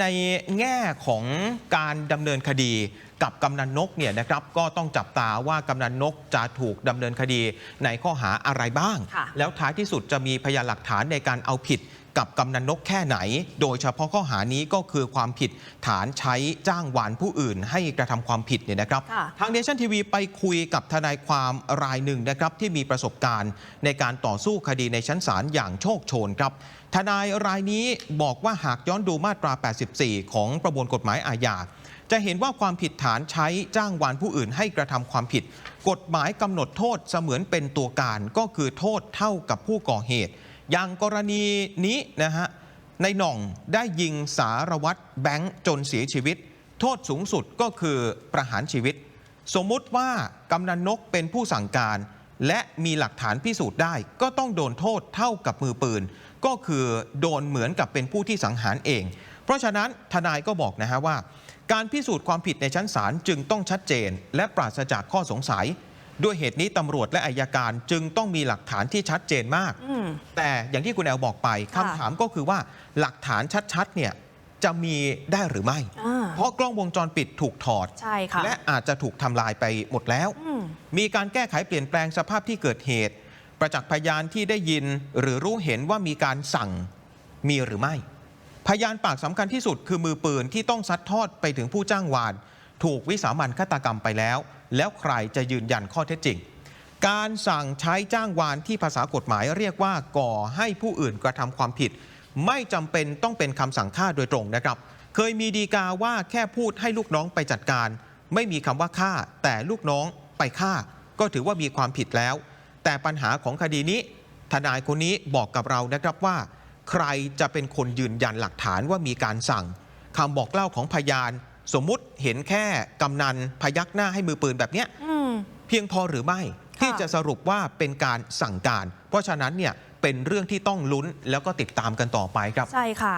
ในแง่ของการดำเนินคดีกับกำนันนกเนี่ยนะครับก็ต้องจับตาว่ากำนันนกจะถูกดำเนินคดีในข้อหาอะไรบ้างค่ะแล้วท้ายที่สุดจะมีพยานหลักฐานในการเอาผิด กับกำนันนกแค่ไหน โดยเฉพาะข้อหานี้ก็คือความผิดฐานใช้จ้างหวานผู้อื่น ให้กระทำความผิดเนี่ยนะครับค่ะทางเนชั่นทีวีไปคุยกับทนายความรายหนึ่งนะครับที่มีประสบการณ์ในการต่อสู้คดีในชั้นศาลอย่างโชคโชนครับทนายรายนี้บอกว่าหากย้อนดูมาตรา 84 ของประมวลกฎหมายอาญาจะเห็นว่าความผิดฐานใช้จ้างวานผู้อื่นให้กระทำความผิด กฎหมายกำหนดโทษเสมือนเป็นตัวการก็คือโทษเท่ากับผู้ก่อเหตุ อย่างกรณีนี้นะฮะในหน่องได้ยิงสารวัตรแบงค์จนเสียชีวิต โทษสูงสุดก็คือประหารชีวิต สมมุติว่ากำนันนกเป็นผู้สั่งการ และมีหลักฐานพิสูจน์ได้ ก็ต้องโดนโทษเท่ากับมือปืน ก็คือโดนเหมือนกับเป็นผู้ที่สังหารเอง เพราะฉะนั้นทนายก็บอกนะฮะว่า การพิสูจน์ความผิดในชั้นศาลจึงต้องชัดเจน และปราศจากข้อสงสัย ด้วยเหตุนี้ตำรวจและอายการจึงต้องมีหลักฐานที่ชัดเจนมาก อืม แต่อย่างที่คุณแอลบอกไปค่ะ คำถามก็คือว่าหลักฐานชัดๆเนี่ยจะมีได้หรือไม่ อ่าเพราะกล้องวงจรปิดถูกถอด ใช่ค่ะ และอาจจะถูกทำลายไปหมดแล้ว อืม มีการแก้ไขเปลี่ยนแปลงสภาพที่เกิดเหตุ ประจักษ์พยานที่ได้ยินหรือรู้เห็นว่ามีการสั่งมีหรือไม่ พยานปากสำคัญที่สุดคือมือปืนที่ต้องซัดทอดไปถึงผู้จ้างวาน ถูกวิสามันฆาตกรรมไปแล้ว แล้วใครจะยืนยันข้อเท็จจริง การสั่งใช้จ้างวานที่ภาษากฎหมายเรียกว่าก่อให้ผู้อื่นกระทำความผิด ไม่จำเป็นต้องเป็นคำสั่งฆ่าโดยตรงนะครับ เคยมีดีกาว่าแค่พูดให้ลูกน้องไปจัดการ ไม่มีคำว่าฆ่า แต่ลูกน้องไปฆ่า ก็ถือว่ามีความผิดแล้ว แต่ปัญหาของคดีนี้ ทนายคนนี้บอกกับเรานะครับว่า ใครจะเป็นคนยืนยันหลักฐานว่ามีการสั่งคำบอกเล่าของพยาน สมมุติเห็นแค่กำนันพยักหน้าให้มือปืนแบบเนี้ยอืมเพียงพอหรือไม่ที่จะสรุปว่าเป็นการสั่งการ เพราะฉะนั้นเนี่ยเป็นเรื่องที่ต้องลุ้นแล้วก็ติดตามกันต่อไปครับ ใช่ค่ะ